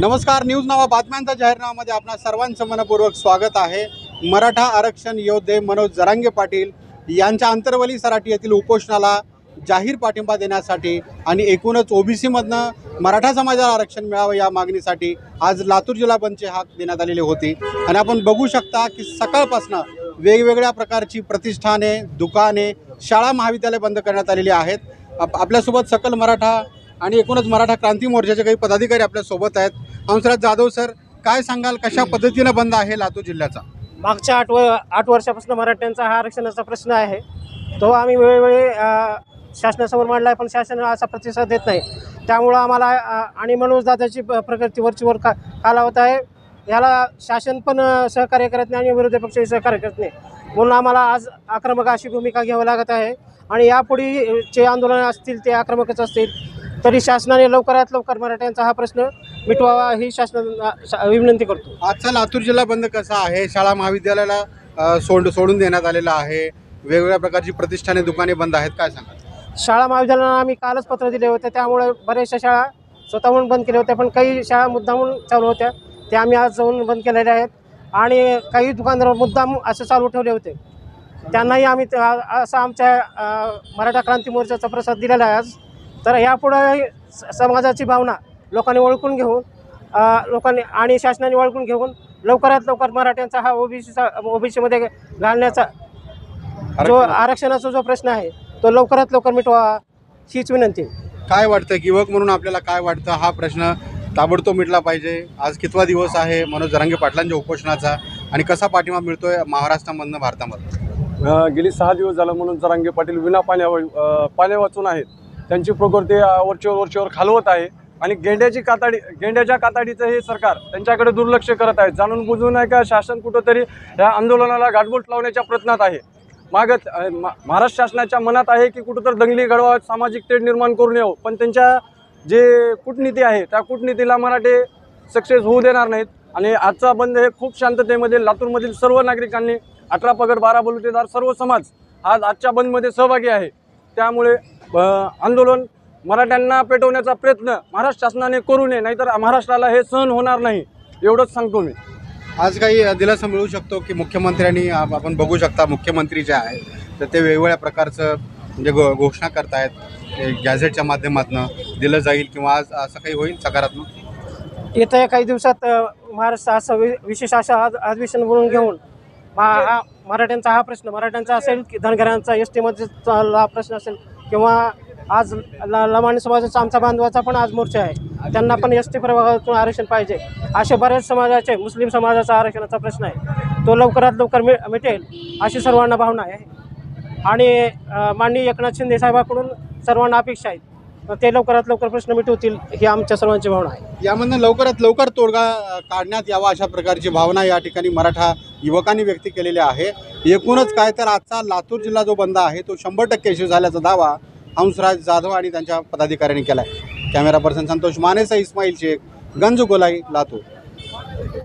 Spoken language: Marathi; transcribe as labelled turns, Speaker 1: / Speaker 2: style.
Speaker 1: नमस्कार न्यूज नावा बातम्यांचा जाहीरनामामध्ये आपणा सर्वांचं मनपूर्वक स्वागत आहे. मराठा आरक्षण योद्धे मनोज जरांगे पाटील यांच्या अंतरवली सराटी येथील उपोषणाला जाहीर पाठिंबा देण्यासाठी आणि एकूणच ओबीसीमधनं मराठा समाजाला आरक्षण मिळावं या मागणीसाठी आज लातूर जिल्हा बंदची हाक देण्यात आलेली होती. आणि आपण बघू शकता की सकाळपासनं वेगवेगळ्या प्रकारची प्रतिष्ठाने दुकाने शाळा महाविद्यालय बंद करण्यात आलेली आहेत. आप आपल्यासोबत सकल मराठा आणि एकूणच मराठा क्रांती मोर्चाचे काही पदाधिकारी आपल्यासोबत आहेत. हंसराज जाधव सर काय सांगाल? कशा पद्धतीनं बंद आहे लातूर जिल्ह्याचा?
Speaker 2: मागच्या आठ व आठ वर्षापासून मराठ्यांचा हा आरक्षणाचा प्रश्न आहे. तो आम्ही वेळोवेळी शासनासमोर मांडला आहे पण शासन असा प्रतिसाद देत नाही. त्यामुळं आम्हाला आणि मनोज दादाची प- प्रकृती वरचीवर का कालावत आहे. याला शासन पण सहकार्य करत नाही आणि विरोधी पक्षही सहकार्य करत नाही. म्हणून आम्हाला आज आक्रमक अशी भूमिका घ्यावी लागत आहे. आणि यापुढे आंदोलन असतील ते आक्रमकच असतील. तरी शासनाने लवकरात लवकर मराठ्यांचा हा प्रश्न मिटवावा ही शासनाला विनंती करतो.
Speaker 1: आजचा लातूर जिल्हा बंद कसा आहे? शाळा महाविद्यालयाला सोड सोडून देण्यात आलेला आहे. वेगवेगळ्या प्रकारची प्रतिष्ठाने दुकाने बंद आहेत काय सांगाल?
Speaker 2: शाळा महाविद्यालयाला आम्ही कालच पत्र दिले होते. त्यामुळे बऱ्याचशा शाळा स्वतःहून बंद केल्या होत्या पण काही शाळा मुद्दामून चालू होत्या. ते आम्ही आज जाऊन बंद केलेल्या आहेत. आणि काही दुकानदार मुद्दाम असे चालू ठेवले होते. त्यांनाही आम्ही असा आमच्या मराठा क्रांती मोर्चाचा प्रसाद दिलेला आहे आज. तर यापुढे स- समाजाची भावना लोकांनी ओळखून घेऊन लोकांनी आणि शासनाने ओळखून घेऊन लवकरात लवकर मराठ्यांचा हा ओबीसीचा ओबीसीमध्ये घालण्याचा जो आरक्षणाचा जो प्रश्न आहे तो लवकरात लवकर मिटवा हीच विनंती.
Speaker 1: काय वाटतं? युवक म्हणून आपल्याला काय वाटतं? हा प्रश्न ताबडतोब मिटला पाहिजे. आज कितवा दिवस आहे? मनोज जरांगे पाटलांच्या उपोषणाचा. आणि कसा पाठिंबा मिळतोय महाराष्ट्रामधनं भारतामध्ये
Speaker 3: गेली सहा दिवस झालं म्हणून जरांगे पाटील विना पाण्यावर अ, पाण्या वाचून आहेत. त्यांची प्रकृती वरच्या वरच्यावर खालवत आहे. आणि गेंड्याची काताडी गेंड्याच्या काताडीचं हे सरकार त्यांच्याकडे दुर्लक्ष करत आहे. जाणून बुजून आहे का शासन कुठंतरी या आंदोलनाला गाठबोट लावण्याच्या प्रयत्नात आहे? मागत महाराष्ट्र शासनाच्या मनात आहे की कुठंतर दंगली घडवा सामाजिक तेढ निर्माण करून यावं. पण त्यांच्या जे कूटनीती आहे त्या कूटनीतीला मराठे सक्सेस होऊ देणार नाहीत. आणि आजचा बंद हे खूप शांततेमध्ये लातूरमधील सर्व नागरिकांनी अठरा पगड बारा बलुतेदार सर्व समाज आज आजच्या बंदमध्ये सहभागी आहे. त्यामुळे आंदोलन मराठ्यांना पेटवण्याचा प्रयत्न महाराष्ट्र शासनाने करू नये नाहीतर महाराष्ट्राला हे सहन होणार नाही एवढंच सांगतो मी.
Speaker 1: आज काही दिलासा मिळू शकतो की मुख्यमंत्र्यांनी आप- आपण बघू शकता मुख्यमंत्री जे आहेत तर ते वेगवेगळ्या प्रकारचं म्हणजे घो घोषणा करतायत ते गॅझेटच्या माध्यमातून दिलं जाईल किंवा आज असं काही होईल सकारात्मक?
Speaker 2: येत्या काही दिवसात महाराष्ट्र असं वि विशेष अशा आज अधिवेशन बोलून घेऊन हा मराठ्यांचा हा प्रश्न मराठ्यांचा असेल की धनगरांचा एस टीमध्ये हा प्रश्न असेल किंवा आज ल लमाणी समाजाचा आमचा बांधवाचा पण आज मोर्चा आहे. त्यांना पण एस टी प्रभागातून आरक्षण पाहिजे. असे बऱ्याच समाजाचे मुस्लिम समाजाचा आरक्षणाचा प्रश्न आहे. तो लवकरात लवकर मि मिटेल अशी सर्वांना भावना आहे. आणि माननीय एकनाथ शिंदे साहेबाकडून सर्वांना अपेक्षा आहेत. ते लवकरात लवकर प्रश्न मिटवतील ही आमच्या सर्वांची भावना आहे.
Speaker 1: यामधनं लवकरात लवकर तोडगा काढण्यात यावा अशा प्रकारची भावना या ठिकाणी मराठा युवकांनी व्यक्त केलेले आहे. एकूणच काय तर आजचा लातूर जिल्हा जो बंद आहे तो शंभर टक्के यशस्वी झाल्याचा दावा हंसराज जाधव आणि त्यांच्या पदाधिकाऱ्यांनी केला आहे कॅमेरा पर्सन संतोष मानेसा इस्माईल शेख गंज गोलाई लातूर.